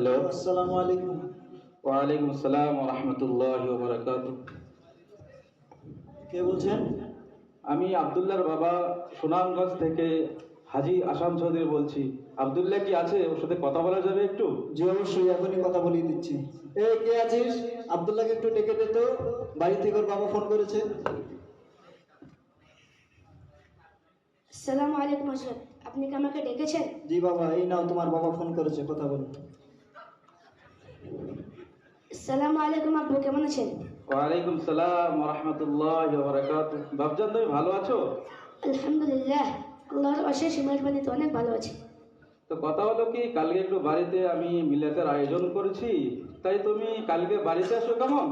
Hello আসসালামু আলাইকুম। ওয়ালাইকুম আসসালাম রহমতুল্লাহ বরকাত কে বলছেন? আমি আবদুল্লাহর বাবা সুনামগঞ্জ থেকে হাজি আসাম চৌধুরী বলছি। আবদুল্লাহ কি আছে? ওর সাথে কথা বলা যাবে একটু? জি অবশ্যই এখনই কথা বলিয়ে দিচ্ছি। এ কে আছিস? আব্দুল্লাহকে একটু ডেকে দে তো। বাড়ি থেকে ওর বাবা ফোন করেছে। আসসালামু আলাইকুম হজরত আপনি কি আমাকে ডেকেছেন? জি বাবা এই নাও তোমার বাবা ফোন করেছে কথা বলো। আসসালামু আলাইকুম আব্বু কেমন আছেন? ওয়ালাইকুম সালাম রহমতুল্লাহ বরকাত বাবজান তুমি ভালো আছো? আলহামদুলিল্লাহ আল্লাহর অশেষ মেহরবানিতে অনেক ভালো আছি। তো কথা হলো কি কালকে একটু বাড়িতে আমি মিলাতের আয়োজন করেছি তাই তুমি কালকে বাড়িতে আসো কেমন?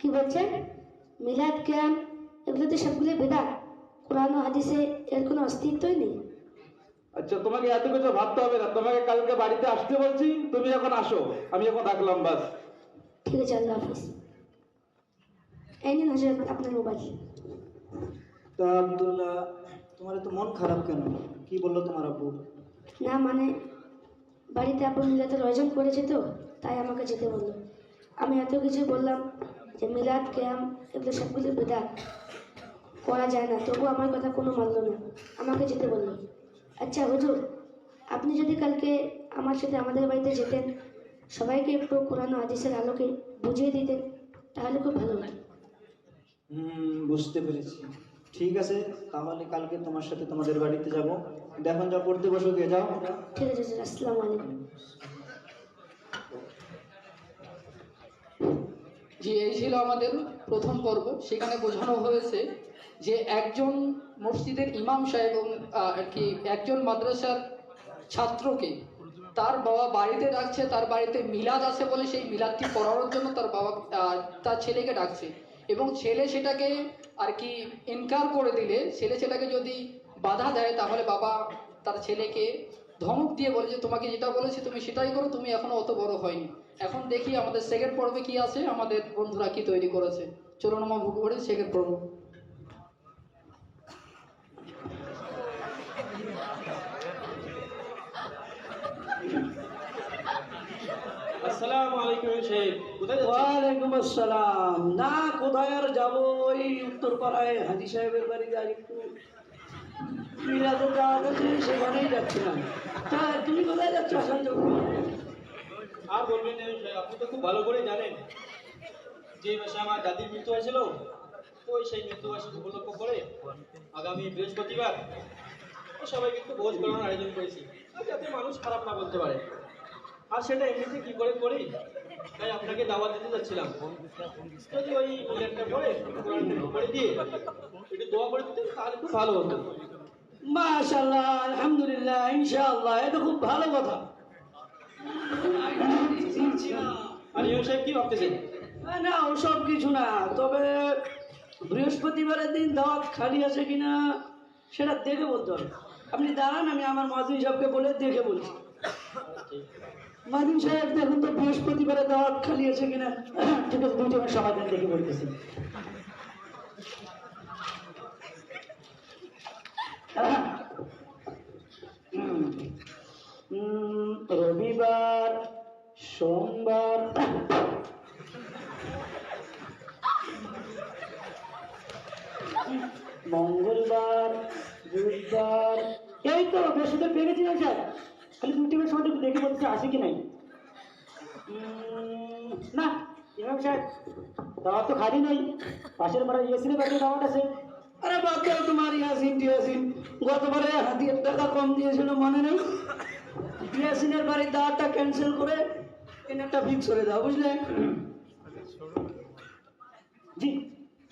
কি বলছেন? মিলাদ ক্যাম এগুলো তো সবগুলো বেদাত। কোরআন ও হাদিসে এর কোনো অস্তিত্বই নেই। আচ্ছা তোমাকে এত কিছু ভাবতে হবে না তোমাকে কালকে বাড়িতে আসতে বলছি তুমি এখন আসো আমি এখন রাখলাম বাস। ঠিক আছে আল্লাহ হাফিজ এই নিন হজরত আপনার মোবাইল তা আব্দুল্লাহ তোমার তো মন খারাপ কেন? কি বলল তোমার আব্বু? না মানে বাড়িতে আব্বু মিলাদের আয়োজন করেছে তো তাই আমাকে যেতে বলল। আমি এত কিছু বললাম যে মিলাদ ক্যাম এগুলো সবগুলো বেদাত। করা যায় না তবু আমার কথা কোনো মানলো না। আমাকে যেতে বলল। আচ্ছা হুজুর আপনি যদি কালকে আমার সাথে আমাদের বাড়িতে যেতেন সবাইকে একটু কোরআন হাদিসের আলোকে বুঝিয়ে দিতেন তাহলে খুব ভালো হয় হুম বুঝতে পেরেছি। ঠিক আছে তাহলে কালকে তোমার সাথে তোমাদের বাড়িতে যাব। দেখুন যা পড়তে বসো গিয়ে যাও। ঠিক আছে আসসালামু আলাইকুম। যে এই ছিল আমাদের প্রথম পর্ব। সেখানে বোঝানো হয়েছে যে একজন মসজিদের ইমাম সাহেব এবং আহ, আর কি একজন মাদ্রাসার ছাত্রকে তার বাবা বাড়িতে ডাকছে, তার বাড়িতে মিলাদ আছে বলে সেই মিলাদটি পড়ানোর জন্য তার বাবা তার ছেলেকে ডাকছে। এবং ছেলে সেটাকে আর কি ইনকার করে দিলে, ছেলে সেটাকে যদি বাধা দেয়, তাহলে বাবা তার ছেলেকে ধমক দিয়ে বলে যে, তোমাকে যেটা বলেছি তুমি সেটাই করো, তুমি এখনও অত বড় হয়নি। এখন দেখি আমাদের সেকেন্ড পর্বে কি আছে, আমাদের বন্ধুরা কি তৈরি করেছে। চলুন আমার করে সেকেন্ড পর্ব আসসালামু আলাইকুম কোথায় ওয়ালাইকুম আসসালাম। না কোথায় আর যাব? ওই উত্তরপাড়ায় হাজি সাহেবের বাড়ি আর একটু মিলাতে সেখানেই যাচ্ছিলাম। তা তুমি কোথায় যাচ্ছ আসান আর বলবেন না আপনি তো খুব ভালো করে জানেন। যে মাসে আমার দাদির মৃত্যু হয়েছিল ওই সেই মৃত্যুবার্ষিকী উপলক্ষ করে আগামী বৃহস্পতিবার সবাইকে একটু ভোজ করানোর আয়োজন করেছি। যাতে মানুষ খারাপ না বলতে পারে। আর সেটা এমনিতে কি করে করি? তাই আপনাকে দাওয়াত দিতে যাচ্ছিলাম। যদি ওই পরে কোরআন করে দিয়ে একটু দোয়া করে দিতেন তাহলে খুব ভালো হতো। মাশাল্লাহ আলহামদুলিল্লাহ ইনশাআল্লাহ এটা খুব ভালো কথা। আর ইমাম সাহেব কি ভাবতেছেন? না, ওসব কিছু না তবে বৃহস্পতিবারের দিন দাওয়াত খালি আছে কিনা সেটা দেখে বলতে হবে। আপনি দাঁড়ান আমি আমার মাদিন সাহেবকে বলে দেখে বলছি। মাদিন সাহেব দেখুন তো বৃহস্পতিবারে দাওয়াত খালি আছে কিনা? ঠিক আছে দুটো আমি সমাধান দেখে বলতেছি। রবিবার, সোমবার। মঙ্গলবার, বুধবার। এই তো, বৃহস্পতিবার পেয়ে গেছি না স্যার। খালি সময় একটু দেখে বলতে আসে কি নাই। না ইমাম সাহেব দাওয়াত তো খালি নাই। পাশের পাড়া ইয়াসিনের বাড়িতে দাওয়াত আছে। আরে বাদ দাও তোমার ইয়াসিন টিয়াসিন গতবারে হাতিয়ে টাকা কম দিয়েছিল মনে নেই? ইয়াসিনের বাড়ির দাওয়াতটা ক্যান্সেল করে একটা ফিক্স করে দাও বুঝলে? জি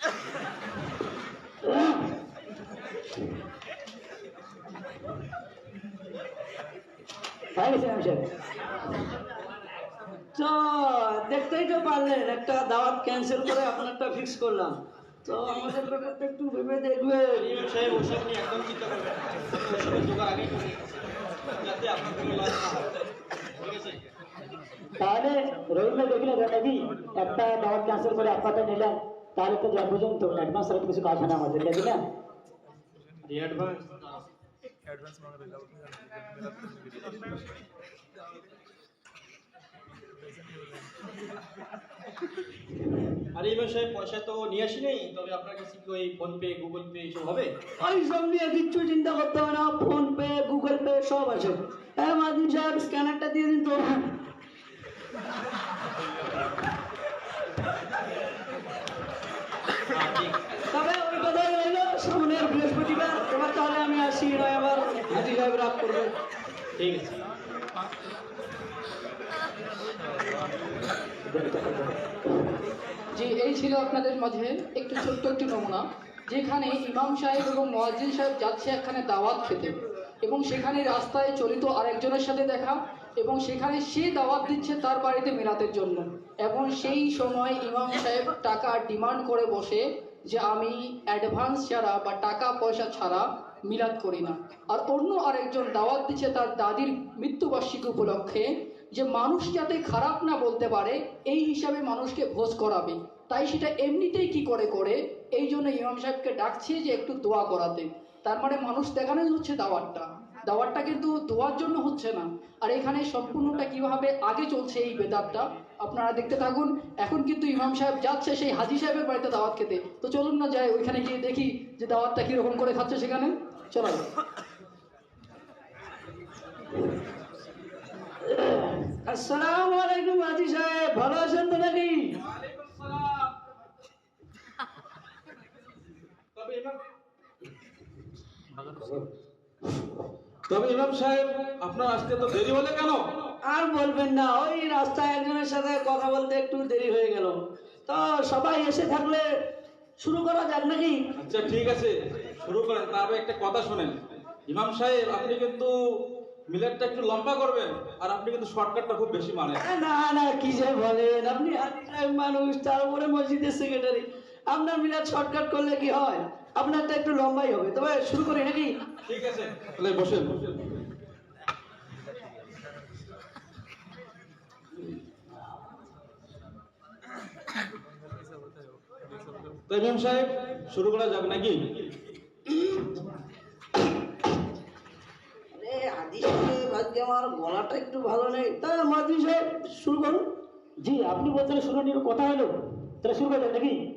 হয়ে গেছে ইমাম সাহেব তো দেখতেই তো পারলেন একটা দাওয়াত ক্যান্সেল করে আপনারটা ফিক্স করলাম তো আমাদের ব্যাপারটা একটু ভেবে দেখবে ইমাম সাহেব ওসব নিয়ে একদম চিন্তা করবেন না ওসবের জোগাড় আগেই করে যাতে আপনার কোনো লাভ না হয় ঠিক আছে তাহলে রবিবার দেখলে নাকি একটা দাওয়াত ক্যান্সেল করে আপনারটা নিলাম তাহলে তো যা পর্যন্ত অ্যাডভান্স আর কিছু কাজ হয় না আমাদের তাই না অ্যাডভান্স আর এই বিষয়ে পয়সা তো নিয়ে আসি নেই তবে আপনার কাছে কি ওই ফোনপে গুগল পে এইসব হবে? ওই সব নিয়ে কিচ্ছু চিন্তা করতে হবে না ফোন পে গুগল পে সব আছে। হ্যাঁ মাদিন সাহেব স্ক্যানারটা দিয়ে দিন তো হ্যাঁ, ঠিক তবে ওই কথাই রইল সামনের বৃহস্পতিবার এবার তাহলে আমি আসি নয় আবার হাজি সাহেব রাগ করবে। ঠিক আছে। যে এই ছিল আপনাদের মাঝে একটু ছোট্ট একটি নমুনা যেখানে ইমাম সাহেব এবং মোয়াজ্জিন সাহেব যাচ্ছে একখানে দাওয়াত খেতে এবং সেখানে রাস্তায় চলিত আরেকজনের সাথে দেখা এবং সেখানে সে দাওয়াত দিচ্ছে তার বাড়িতে মেলাতের জন্য। এবং সেই সময় ইমাম সাহেব টাকা ডিমান্ড করে বসে যে আমি অ্যাডভান্স ছাড়া বা টাকা পয়সা ছাড়া মিলাদ করি না। আর অন্য আরেকজন দাওয়াত দিচ্ছে তার দাদির মৃত্যুবার্ষিকী উপলক্ষে যে মানুষ যাতে খারাপ না বলতে পারে, এই হিসাবে মানুষকে ভোজ করাবে। তাই সেটা এমনিতেই কি করে করে? এই জন্য ইমাম সাহেবকে ডাকছে যে একটু দোয়া করাতে। তার মানে মানুষ দেখানোই হচ্ছে দাওয়াতটা। দাওয়াতটা কিন্তু দোয়ার জন্য হচ্ছে না। আর এখানে সম্পূর্ণটা কীভাবে আগে চলছে এই বেদাতটা, আপনারা দেখতে থাকুন। এখন কিন্তু ইমাম সাহেব যাচ্ছে সেই হাজি সাহেবের বাড়িতে দাওয়াত খেতে। তো চলুন না যাই, ওইখানে গিয়ে দেখি যে দাওয়াতটা কীরকম করে খাচ্ছে সেখানে। চলো। আসসালামু আলাইকুম হাজি সাহেব ভালো আছেন তো নাকি? তবে তবে ইমাম সাহেব আপনার আসতে তো দেরি হলে কেন? আর বলবেন না ওই রাস্তায় একজনের সাথে কথা বলতে একটু দেরি হয়ে গেল। তো সবাই এসে থাকলে শুরু করা যাক নাকি? আচ্ছা ঠিক আছে। শুরু করেন তারপর একটা কথা শোনেন। ইমাম সাহেব আপনি কিন্তু মিলারটা একটু লম্বা করবেন আর আপনি কিন্তু শর্টকাটটা খুব বেশি মানেন। না না কি যে বলেন আপনি মানুষ তার উপরে মসজিদের সেক্রেটারি আপনার মিলাদ শর্টকাট করলে কি হয়? আপনারটা একটু লম্বাই হবে। তবে শুরু করি নাকি? ঠিক আছে। তাহলে বসেন তো ইমাম সাহেব শুরু করা যাক নাকি? আমার একটু ভালো নেই। তা শুরু করুন। জি, আপনি বলছেন শুরু নিয়ে কথা হলো। তাহলে শুরু করে নাকি?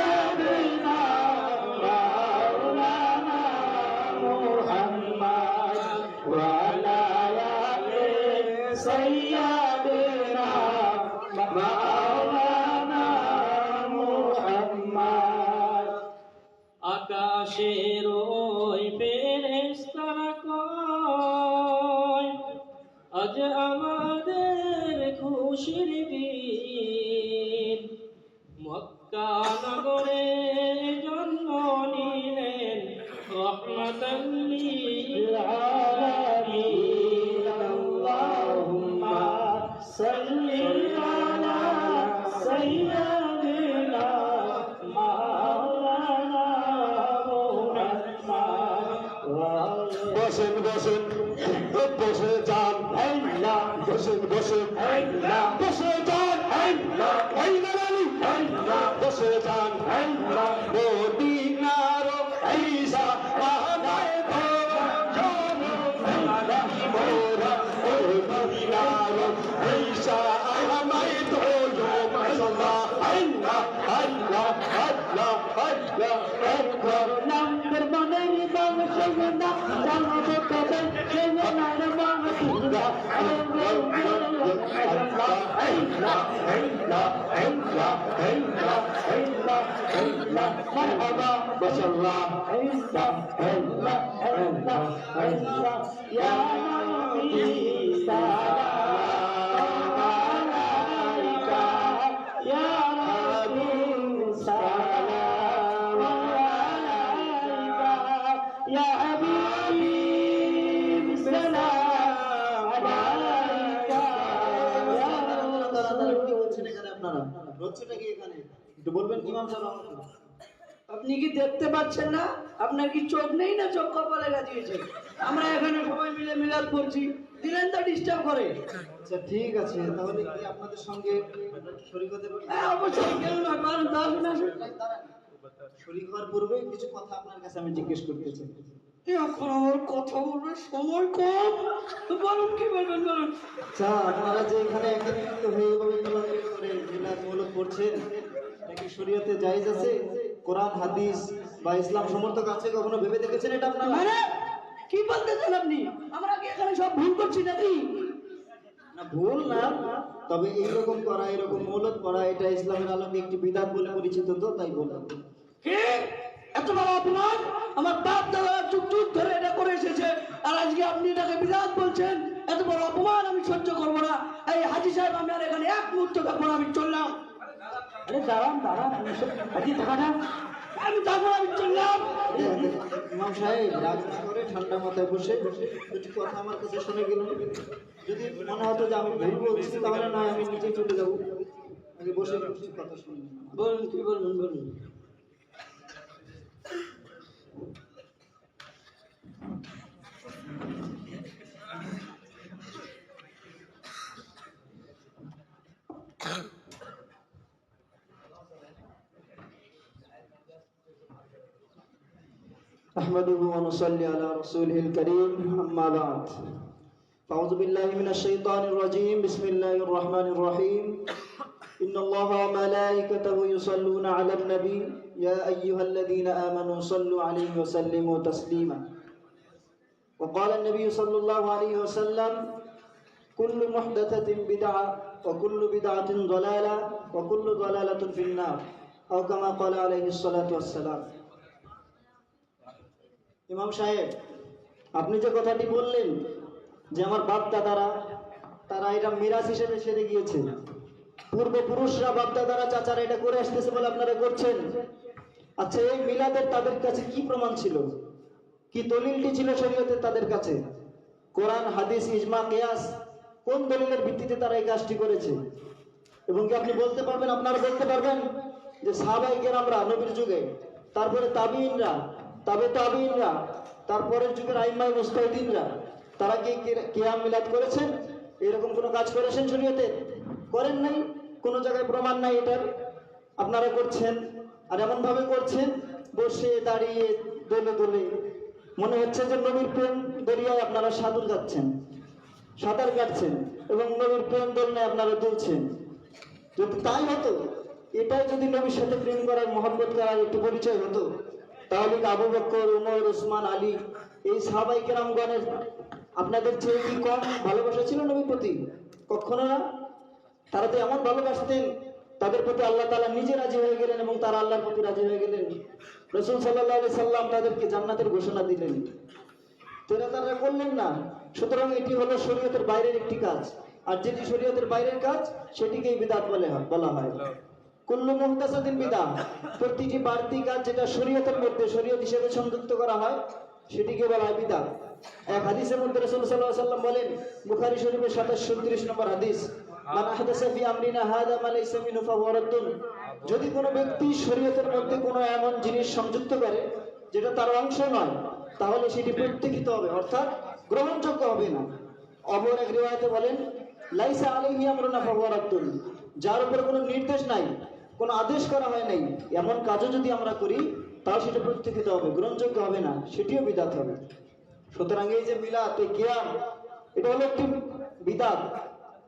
আকাশের ওই ফেরেশতারা কয় আজ আমাদের খুশির বসেন বসে যান বসেন বসেন বসে যান বসে যান ঈসা আমায় ধরো মাশাআল্লাহ আল্লাহ আল্লাহ আল্লাহ مرحبا ما شاء الله عيسى عيسى عيسى عيسى يا عيسى আপনারা? হচ্ছেটা কি এখানে? একটু বলবেন ইমাম সাহেব আপনি কি দেখতে পাচ্ছেন না? আপনার কি চোখ নেই না চোখ কপালে গাজিয়েছে আমরা এখানে সবাই মিলে মিলাদ করছি। দিলেন তো ডিস্টার্ব করে। আচ্ছা ঠিক আছে তাহলে কি আপনাদের সঙ্গে শরীর হতে হ্যাঁ অবশ্যই কেন না কারণ আসুন আসুন শরীর হওয়ার পূর্বে কিছু কথা আপনার কাছে আমি জিজ্ঞেস করতে চাই। এখন আমার কথা বলবে সময় কম। বলুন কি বলবেন বলুন। আচ্ছা আপনারা যে এখানে একত্রিত হয়ে এভাবে কোরআনের মিলাদ মূলক করছেন শরীয়তে জায়েজ আছে? কোরআন হাদিস বা ইসলাম সমর্থক আছে কখনো ভেবে দেখেছেন এটা আপনারা? মানে কি আপনি? আমরা কি এখানে সব ভুল করছি নাকি? না ভুল না তবে এইরকম করা এরকম মৌলত করা এটা ইসলামের আলোকে একটি বিধাত বলে পরিচিত তো তাই বললাম। কে? এত বড় অপমান? আমার বাপ দাদা যুগ যুগ ধরে এটা করে এসেছে আর আজকে আপনি এটাকে বিরাট বলছেন? এত বড় অপমান আমি সহ্য করব না। এই হাজি সাহেব আমি আর এখানে এক মুহূর্ত থাকব না, আমি চললাম। আরে দাঁড়ান দাঁড়ান হাজি থাকা আমি থাকব না, আমি চললাম। ইমাম সাহেব রাগ করে ঠান্ডা মাথায় বসে কথা আমার কাছে শুনে গেলেন। যদি মনে হতো যে আমি ভুল বলছি তাহলে না আমি চলে যাব। আগে বসে কিছু কথা শুনি বলুন কি বলবেন বলুন। نحمده ونصلي على رسوله الكريم أما بعد. أعوذ بالله من الشيطان الرجيم. بسم الله الرحمن الرحيم. إن الله وملائكته يصلون على النبي. يا أيها الذين آمنوا صلوا عليه وسلموا تسليما. وقال النبي صلى الله عليه وسلم كل محدثة بدعة وكل بدعة ضلالة وكل ضلالة في النار. أو كما قال عليه الصلاة والسلام. ইমাম সাহেব, আপনি যে কথাটি বললেন যে আমার বাপ দাদারা তারা এটা মিরাজ হিসেবে সেরে গিয়েছে। পূর্বপুরুষরা বাপ দাদারা চাচারা এটা করে আসতেছে বলে আপনারা করছেন। আচ্ছা এই মিলাদের তাদের কাছে কি প্রমাণ ছিল? কি দলিলটি ছিল শরীয়তে তাদের কাছে? কোরআন, হাদিস, ইজমা, কেয়াস, কোন দলিলের ভিত্তিতে তারা এই কাজটি করেছে? এবং কি আপনি বলতে পারবেন, আপনারা বলতে পারবেন যে সাহাবাই আমরা নবীর যুগে, তারপরে তাবিইনরা তবে তাবিইনরা তারপরের যুগের আইমাই মুস্তাহিদিনরা, তারা কি কিয়াম মিলাদ করেছেন? এরকম কোনো কাজ করেছেন শরীয়তে? করেন নাই? কোনো জায়গায় প্রমাণ নাই এটার? আপনারা করছেন? আর এমন ভাবে করছেন? বসে দাঁড়িয়ে দোলে দোলে। মনে হচ্ছে যে নবীর প্রেম দরিয়ায় আপনারা সাঁতুর যাচ্ছেন, সাঁতার কাটছেন এবং নবীর প্রেম দোলনায় আপনারা দুলছেন। যদি তাই হতো এটাই যদি নবীর সাথে প্রেম করার মহব্বত করার একটু পরিচয় হতো তাহলে আবু বক্কর উমর ওসমান আলী, এই সাহাবাই কেরামগণের আপনাদের চেয়ে কি কম ভালোবাসা ছিল নবীর প্রতি? কখনো না? তারা তো এমন ভালোবাসতেন, তাদের প্রতি আল্লাহ তাআলা নিজে রাজি হয়ে গেলেন এবং তারা আল্লাহর প্রতি রাজি হয়ে গেলেন। রসুল সাল্লাহ আলি সাল্লাম তাদেরকে জান্নাতের ঘোষণা দিলেন। তোরা তারা করলেন না। সুতরাং এটি হলো শরীয়তের বাইরের একটি কাজ। আর যেটি শরীয়তের বাইরের কাজ, সেটিকেই বিদাত বলে বলা হয়। কুল্লু মুহতাসাদিন বিদা প্রতিটি বাড়তি কাজ যেটা শরীয়তের মধ্যে, শরীয়ত হিসেবে সংযুক্ত করা হয়, সেটিকে বলা হয় বিদা এক হাদিসের মধ্যে রাসূল আলাইহি সাল্লাম বলেন, বুখারী শরীফের 27 নম্বর হাদিস যদি কোনো ব্যক্তি শরীয়তের মধ্যে কোনো এমন জিনিস সংযুক্ত করে, যেটা তার অংশ নয়, তাহলে সেটি প্রত্যাখ্যিত হবে, অর্থাৎ গ্রহণযোগ্য হবে না। অপর এক রিওয়ায়াতে বলেন, লাইসা আলাইহি আমরুনা ফাহুয়া রাদ্দুন। যার উপর কোনো নির্দেশ নাই কোনো আদেশ করা হয় নাই। এমন কাজও যদি আমরা করি, তাও সেটা প্রত্যাখ্যিত হবে, গ্রহণযোগ্য হবে না, সেটিও বিদাত হবে। সুতরাং এই যে মিলাদ, এই কিয়াম, এটা হলো একটি বিদাত,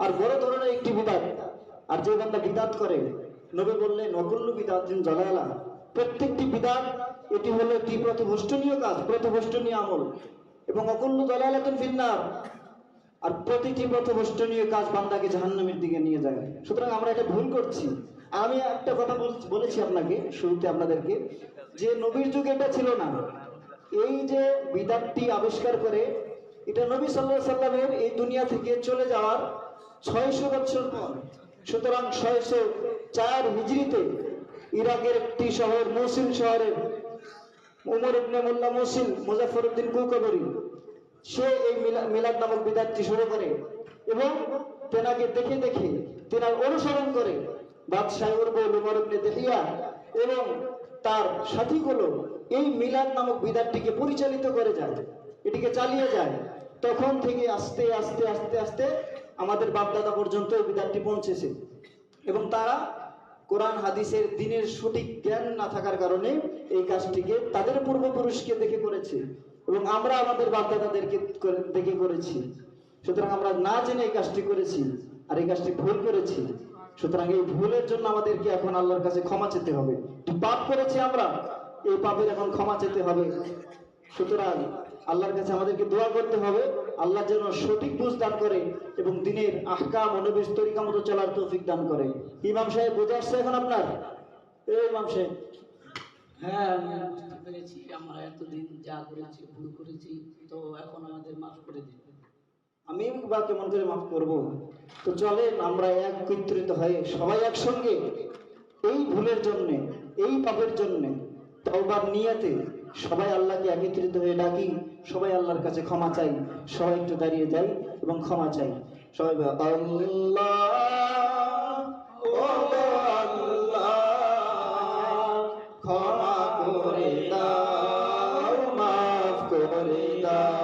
আর বড় ধরনের একটি বিদাত। আর যে বান্দা বিদাত করে, নবী বললেন অকুল্লু বিদাত জালালা। প্রত্যেকটি বিদাত, এটি হলো একটি প্রতিভষ্টনীয় কাজ, প্রতিভষ্টনীয় আমল। এবং অকুল্লু জালালাতুন ফিন্নার, আর প্রতিটি পথভষ্টনীয় কাজ বান্দাকে জাহান্নামের দিকে নিয়ে যায়। সুতরাং আমরা এটা ভুল করছি। আমি একটা কথা বল- বলেছি আপনাকে, শুরুতে আপনাদেরকে, যে নবীর যুগে এটা ছিল না। এই যে বিদাতটি আবিষ্কার করে, এটা নবী সাল্লাহ সাল্লামের এই দুনিয়া থেকে চলে যাওয়ার ছয়শো বছর পর। সুতরাং ছয়শো চার হিজড়িতে ইরাকের একটি শহর মৌসিল শহরের উমর ইবনে মোল্লা মুসিল মুজাফরউদ্দিন কুকবরি, সে এই মিলা- মিলাদ নামক বিদাতটি শুরু করে এবং তেনাকে দেখে দেখে তেনার অনুসরণ করে বাদশাহ উর্বল উমর এবং তার সাথীগুলো এই মিলাদ নামক বিদাতটিকে পরিচালিত করে যায়, এটিকে চালিয়ে যায়। তখন থেকে আস্তে আস্তে আস্তে আস্তে আমাদের বাপদাদা পর্যন্ত এই বিদাতটি পৌঁছেছে। এবং তারা কোরআন, হাদিসের দিনের সঠিক জ্ঞান না থাকার কারণে এই কাজটিকে তাদের পূর্বপুরুষকে দেখে করেছে এবং আমরা আমাদের বাপদাদাদেরকে দেখে করেছি। সুতরাং আমরা না জেনে এই কাজটি করেছি, আর এই কাজটি ভুল করেছি। সুতরাং এই ভুলের জন্য আমাদেরকে এখন আল্লাহর কাছে ক্ষমা চেতে হবে। পাপ করেছি আমরা? এই পাপের এখন ক্ষমা চেতে হবে। সুতরাং আল্লাহর কাছে আমাদেরকে দোয়া করতে হবে। আল্লাহ যেন সঠিক বুঝ দান করে এবং দিনের আহকাম অনুবিশ তরিকা মতো চলার তৌফিক দান করে। ইমাম সাহেব, বুঝে আসছে এখন আপনার? এই ইমাম সাহেব। হ্যাঁ আমরা এতদিন যা করেছি, ভুল করেছি, তো এখন আমাদের মাফ করে দিন। আমি বা কেমন করে মাফ করব। তো চলেন আমরা একত্রিত হয়ে সবাই একসঙ্গে এই ভুলের জন্য, এই পাপের জন্য, তওবার নিয়াতে সবাই আল্লাহকে একত্রিত হয়ে ডাকি, সবাই আল্লাহর কাছে ক্ষমা চাই, সবাই একটু দাঁড়িয়ে যাই এবং ক্ষমা চাই। সবাই আল্লাহ, ক্ষমা করে দাও, মাফ করে দাও।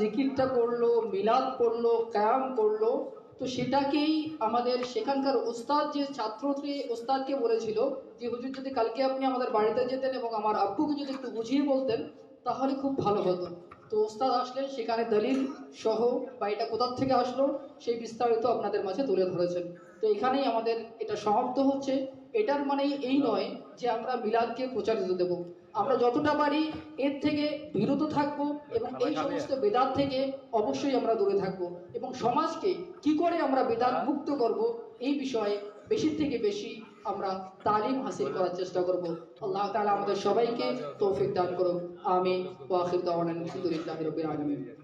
জিকিরটা করল, মিলাদ করল কায়াম করল, তো সেটাকেই আমাদের সেখানকার ওস্তাদ যে ছাত্রকে ওস্তাদকে বলেছিল যে, হুজুর, যদি কালকে আপনি আমাদের বাড়িতে যেতেন এবং আমার আব্বুকে যদি একটু বুঝিয়ে বলতেন, তাহলে খুব ভালো হতো। তো ওস্তাদ আসলেন, সেখানে দলিল সহ বা এটা কোথার থেকে আসলো, সেই বিস্তারিত আপনাদের মাঝে তুলে ধরেছেন। তো এখানেই আমাদের এটা সমাপ্ত হচ্ছে। এটার মানে এই নয় যে আমরা মিলাদকে প্রচারিত দেব। আমরা যতটা পারি এর থেকে বিরত থাকব এবং এই সমস্ত বেদাত থেকে অবশ্যই আমরা দূরে থাকব এবং সমাজকে কি করে আমরা বেদাত মুক্ত করব এই বিষয়ে বেশি থেকে বেশি আমরা তালিম হাসিল করার চেষ্টা করব। আল্লাহ তাআলা আমাদের সবাইকে তৌফিক দান করুন আমি ওয়া আখির দাওয়ানা আলহামদুলিল্লাহি রাব্বিল আলামিন।